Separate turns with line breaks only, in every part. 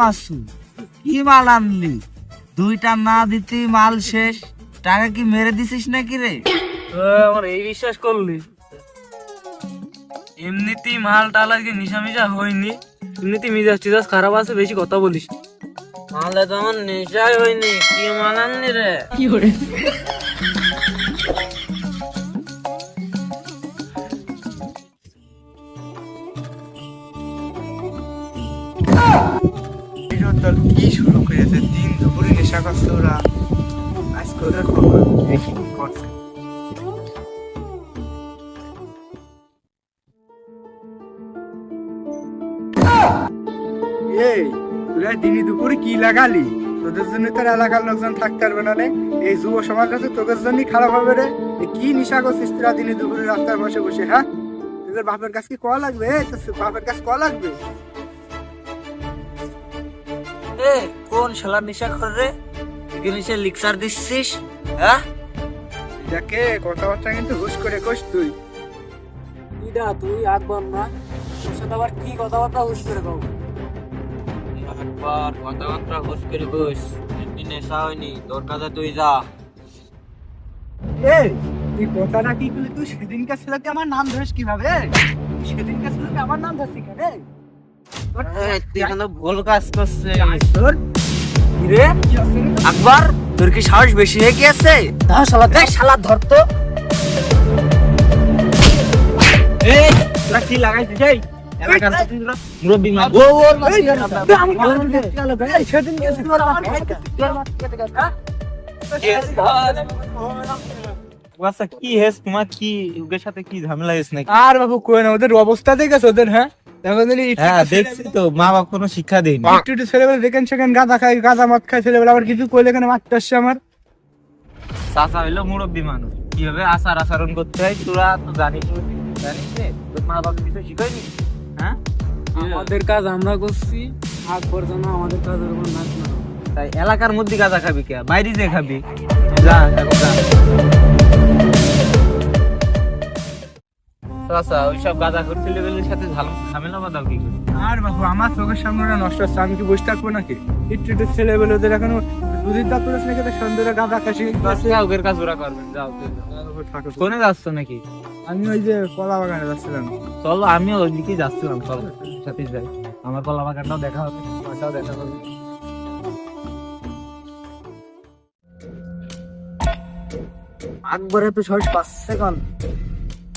মাসু কি মাল আনলি? দুইটা না দিতে মাল শেষ টাকা কি মেরে দিছিস নাকি রে?
আমার এই বিশ্বাস করলি। এমনিতেই মাল টাল আজকে নিশা মিশা হয়নি। এমনিতেই মিজাজ টিজাজ খারাপ আছে বেশি কথা বলিস।
মালে তো আমার নেশাই হয়নি কি মাল আনলি রে?
দল কি শুরু করেছে? দিন দুপুরে নেশা করছে ওরা। আজকে ওদের করছে দিনে দুপুরে কি লাগালি? তোদের জন্য তোর এলাকার লোকজন থাকতে পারবে না এই যুব সমাজ কাছে তোদের জন্যই খারাপ হবে রে। কি নিশা করছিস তোরা দিনে দুপুরে রাস্তায় বসে বসে হ্যাঁ? তোদের বাপের কাছে কি কয়া লাগবে? তোর বাপের কাছে কয়া লাগবে?
এ কোন শালা নেশা করে রে? এখানে সে লিক্সার দিচ্ছিস হ্যাঁ?
যাকে কথাবার্তা কিন্তু হুশ করে কোস তুই।
ইডা তুই আকবর না। তোর সাথে আবার কি কথাবার্তা হুশ করে কও
একবার কথাবার্তা হুশ করে বস এমনি নেশা হয়নি তোর কাছে তুই যা।
এই তুই কথাটা কি তুই তুই সেদিনকার ছেলেকে আমার নাম ধরিস কীভাবে? সেদিনকার ছেলেকে আমার নাম ধরছি কেন?
ভুল কাজ আকবর তোর কি সাহস বেশি হয়ে
হ্যাঁ শালা
শালা ধরতো এই তোরা কি লাগাইছিস এই?
ছেলে আমার
আচ্ছা কি হেস তোমার কি ওদের সাথে কি ঝামেলা হেস নাকি?
আর বাবু না ওদের অবস্থা দেখেছ ওদের হ্যাঁ?
হ্যাঁ দেখছি তো মা বাপ কোনো শিক্ষা দেয়নি।
একটু একটু ছেলেবেলা দেখেন সেখানে গাঁদা মদ ছেলেবেলা আবার কিছু কইলে এখানে মারতে আসছে আমার।
চাচা হইল মুরব্বী মানুষ। কীভাবে আচার আচরণ করতে হয় তোরা তো জানিস জানিস রে? তোর মা বাপ কিছু শিখায়নি? হ্যাঁ?
আমাদের কাজ আমরা করছি আকবর যেন আমাদের না।
তাই এলাকার মধ্যে গাঁজা খাবি কে? বাইরে যে খাবি। যা এখন যা। চাচা ওইসব গাঁজা লেভেলের সাথে ঝামেলা বাঁধাও কি
আর বাবু আমার চোখের সামনে নষ্ট হচ্ছে আমি কি বসে থাকব নাকি? একটু একটু ছেলেবেলা ওদের এখনও দুদিন দাঁত করেছে নাকি? ওদের সন্ধ্যে গাঁদা কাশি
চাচা, ওদের কাজ ওরা করবেন যাও কোনে যাচ্ছ নাকি?
আমি ওই যে কলা বাগানে যাচ্ছিলাম।
চলো আমিও ওইদিকেই যাচ্ছিলাম চলো সাথে যাই। আমার কলা বাগানটাও দেখা হবে তোমারটাও দেখা হবে।
আকবর এত সাহস পাচ্ছে কোন?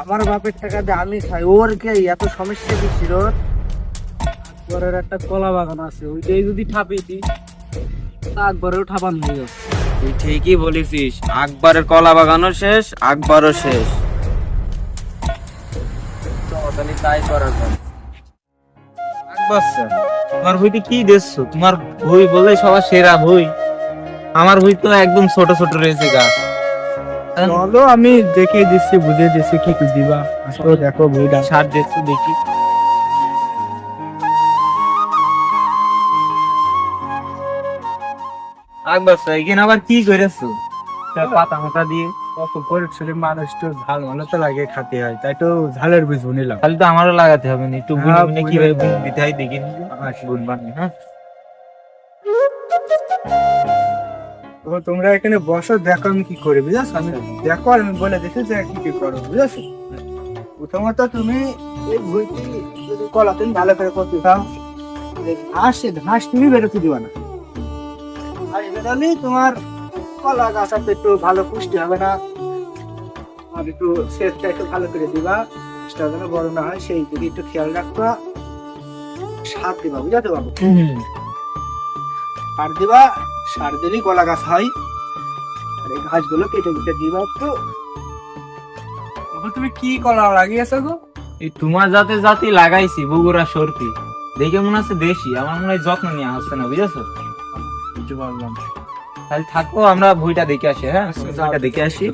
আমার বাপের টাকা দিয়ে আমি খাই, ওর কে এত সমস্যা কি
আকবরের একটা কলা বাগান আছে, ওইটাই যদি ঠাপি দি তা আকবরেও ঠাপান হয়ে যাচ্ছে
তুই ঠিকই বলেছিস, আকবরের কলা বাগানও শেষ, আকবরও শেষ।
তোমার বই বলে সবার সেরা বই আমার বই তো একদম ছোট ছোট রয়েছে গাছ
চলো আমি দেখিয়ে দিচ্ছি বুঝিয়ে দিচ্ছি কি কি দিবা। আসলে দেখো বইটা।
সার দেখছ দেখি। আকবর এখানে আবার কি করেছ? পাতা মাথা দিয়ে
কত পরিশ্রম মানুষ তো ঝাল ভালো তো লাগে খেতে হয় তাই তো ঝালের বীজ নিলাম
তাহলে তো আমারও লাগাতে হবে না একটু বুনে
হ্যাঁ,
বুনে কীভাবে বুন দিতে হয় দেখি
আচ্ছা।
বুন হ্যাঁ।
তোমরা এখানে বসো দেখো আমি কি করি বুঝেছ? আমি দেখো আর আমি বলে দিচ্ছি যে কি কি করো বুঝেছ? প্রথমত তুমি এই যদি কলা তুমি ভালো করে করতে চাও ঘাস ঘাস তুমি বেরোতে দিবা না। আর বেরোলে তোমার কলা গাছটা একটু ভালো পুষ্টি হবে না। আর একটু সেচটা একটু ভালো করে দিবা। গাছটা যেন বড় না হয় সেই দিকে একটু খেয়াল রাখবা। সার দিবা বুঝাতে পারব? সার দিবা সার দিলেই কলা গাছ হয়। আর এই ঘাসগুলো কেটে কেটে দিবা একটু তুমি কি কলা লাগিয়েছো গো?
এই তোমার জাতে জাতি লাগাইছি বগুড়া সরপি। দেখে মনে হচ্ছে দেশি আমার মনে হয় যত্ন নেওয়া হচ্ছে না বুঝেছ?
বুঝতে পারলাম।
তাহলে থাকো আমরা বইটা দেখে আসি হ্যাঁ?
আচ্ছা,
বইটা দেখে আসি।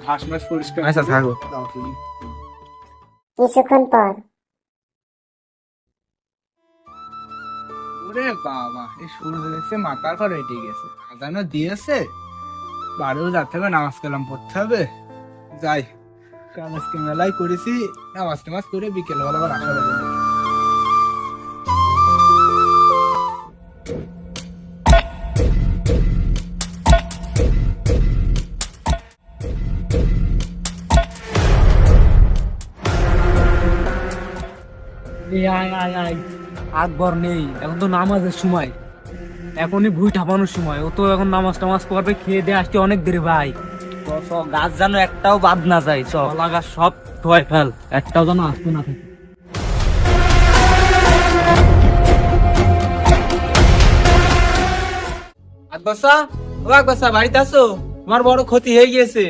আচ্ছা, থাকো।
কিছুক্ষণ পর।
ওরে বাবা এই সূর্য দেখছে মাথার ঘর হেঁটে গেছে। আজানো দিয়েছে। বাড়িও যাতে হবে নামাজ কালাম পড়তে হবে। যাই কারণ আজকে মেলাই করেছি নামাজ টামাজ করে বিকেলবেলা আবার আসা যাবে।
Yeah, yeah, yeah. আকবর নেই এখন তো নামাজের সময়। এখনই ভুই ঠাপানোর সময় ও তো এখন নামাজ টামাজ পড়বে খেয়ে দিয়ে আসতে অনেক দেরি ভাই।
চ, গাছ যেন একটাও বাদ না যায় চ
কলা গাছ সব ধোয় ফেল একটাও যেন আসতে না থাকে।
ও বাড়িতে আসো তোমার বড় ক্ষতি হয়ে গিয়েছে।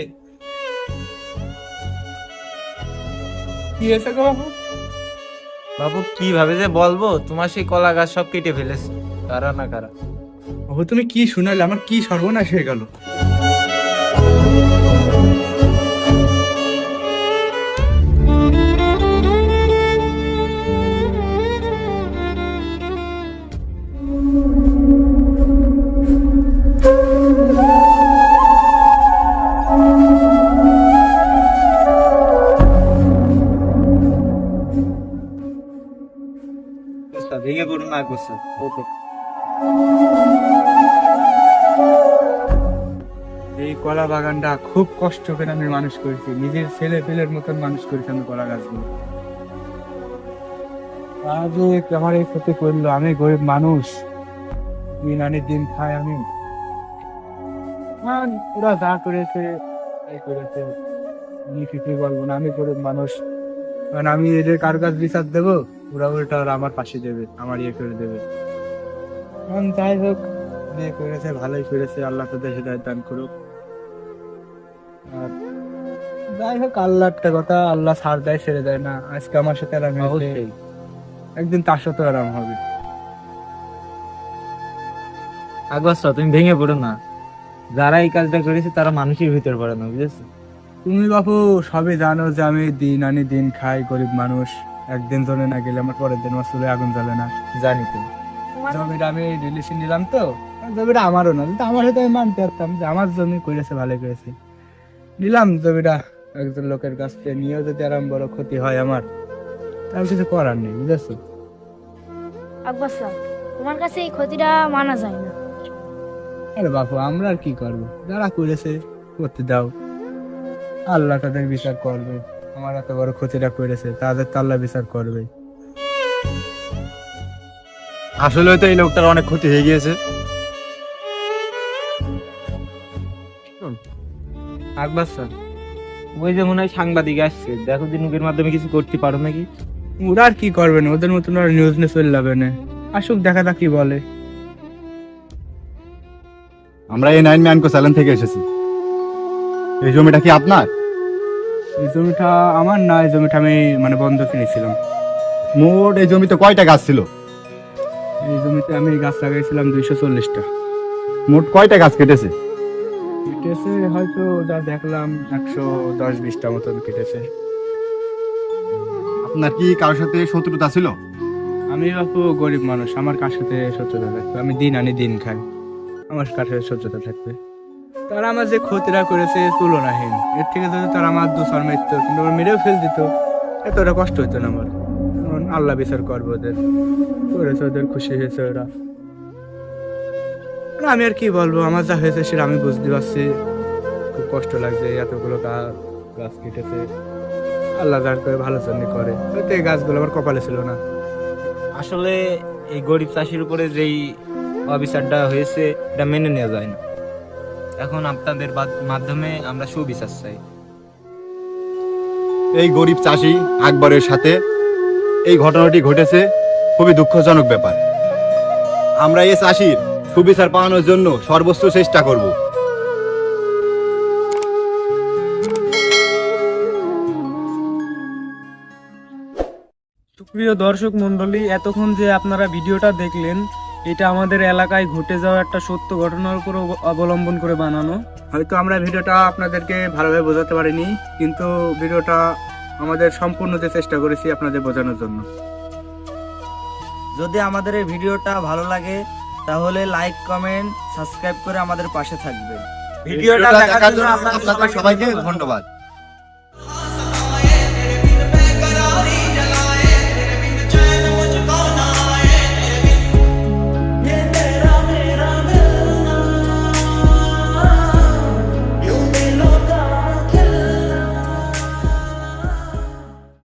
কি হয়েছে গো বাবু?
বাবু, কীভাবে যে বলব? তোমার সেই কলা গাছ সব কেটে ফেলেছে। কারা না কারা?
বাবু, তুমি কি শুনালে? আমার কি সর্বনাশ হয়ে গেল?
না আকবসা
এই কলা বাগানটা খুব কষ্ট করে আমি মানুষ করেছি। নিজের ছেলে পেলের মতন মানুষ করেছি আমি কলা গাছগুলো। আজ আমার এই ক্ষতি করল, আমি গরিব মানুষ। দিন আনি দিন খাই আমি। ওরা যা করেছে এই করেছে। আমি কিছুই বলব না, আমি গরিব মানুষ। কারণ আমি এদের কার কাজ বিচার দেবো? ওরা উল্টা ওরা আমার পাশে দেবে আমার ইয়ে করে দেবে। এখন যাই হোক বিয়ে করেছে ভালোই করেছে আল্লাহ তাদের হৃদয় দান করুক। আর যাই হোক আল্লাহ একটা কথা আল্লাহ ছাড় দেয় ছেড়ে দেয় না। আজকে আমার সাথে আরাম হয়েছে একদিন তার সাথে আরাম হবে।
আকবসা তুমি ভেঙে পড়ো না। যারা এই কাজটা করেছে তারা মানুষের ভিতর পড়ে না বুঝেছ?
তুমি বাপু সবই জানো যে আমি দিন আনি দিন খাই গরিব মানুষ। একদিন ধরে না গেলে আমার পরের দিন আমার চুলে আগুন জ্বলে না।
জানি তো।
জমিটা আমি রিলেশন নিলাম তো। জমিটা আমারও না কিন্তু আমার সাথে আমি মানতে পারতাম যে আমার জমি করেছে ভালো করেছে। নিলাম জমিটা একজন লোকের কাছ থেকে নিয়েও যদি আরাম বড় ক্ষতি হয় আমার তার কিছু করার নেই বুঝেছ?
আকবর স্যার তোমার কাছে এই ক্ষতিটা মানা যায় না।
আরে বাপু আমরা আর কি করব? যারা করেছে করতে দাও। আল্লাহ তাদের বিচার করবে। আমার এত বড় ক্ষতিটা করেছে তাদের তো আল্লাহ বিচার করবে
আসলে তো এই লোকটার অনেক ক্ষতি হয়ে গিয়েছে।
আকবর স্যার ওই যে মনে হয় সাংবাদিক আসছে দেখো দিনুকের মাধ্যমে কিছু করতে পারো নাকি?
ওরা আর কি করবে না ওদের মতন ওরা নিউজ নিয়ে চলে যাবে না। আসুক দেখা যাক কি বলে।
আমরা এই নাইন ম্যানকো চ্যালেঞ্জ থেকে এসেছি। এই জমিটা কি আপনার?
এই জমিটা আমার না এই জমিটা আমি মানে বন্ধ কিনেছিলাম।
মোট এই জমিতে কয়টা গাছ ছিল?
এই জমিতে আমি গাছ লাগাইছিলাম দুইশো চল্লিশটা।
মোট কয়টা গাছ কেটেছে?
কেটেছে হয়তো যা দেখলাম একশো দশ বিশটা মতন কেটেছে।
আপনার কি কারোর সাথে শত্রুতা ছিল?
আমি বাপু গরিব মানুষ আমার কার সাথে সত্যতা থাকবে? আমি দিন আনি দিন খাই আমার কার সাথে সত্যতা থাকবে? তারা আমার যে ক্ষতিটা করেছে তুলনাহীন। এর থেকে যদি তারা আমার দূষণ মারত কিন্তু ওরা মেরেও ফেল দিত, এতটা কষ্ট হতো না আমার। আল্লাহ বিচার করব ওদের। করেছে ওদের, খুশি হয়েছে ওরা। আমি আর কি বলব, আমার যা হয়েছে সেটা আমি বুঝতে পারছি। খুব কষ্ট লাগছে এতগুলো গাছ কেটেছে। আল্লাহ যার করে ভালো জন্য করে। হয়তো এই গাছগুলো আমার কপালে ছিল না।
আসলে এই গরিব চাষির উপরে যেই অবিচারটা হয়েছে, এটা মেনে নেওয়া যায় না। এখন আপনাদের মাধ্যমে আমরা সুবিচার চাই।
এই গরিব চাষি আকবরের সাথে এই ঘটনাটি ঘটেছে, খুবই দুঃখজনক ব্যাপার। আমরা এই চাষির সুবিচার পাওয়ানোর জন্য সর্বোচ্চ চেষ্টা করব।
সুপ্রিয় দর্শক মন্ডলী এতক্ষণ যে আপনারা ভিডিওটা দেখলেন এটা আমাদের এলাকায় ঘটে যাওয়া একটা সত্য ঘটনার উপর অবলম্বন করে বানানো।
হয়তো আমরা ভিডিওটা আপনাদেরকে ভালোভাবে বোঝাতে পারিনি কিন্তু ভিডিওটা আমাদের সম্পূর্ণ যে চেষ্টা করেছি আপনাদের বোঝানোর জন্য।
যদি আমাদের এই ভিডিওটা ভালো লাগে তাহলে লাইক কমেন্ট সাবস্ক্রাইব করে আমাদের পাশে থাকবেন। ভিডিওটা দেখার জন্য আপনাদের
আপনাদের সবাইকে ধন্যবাদ।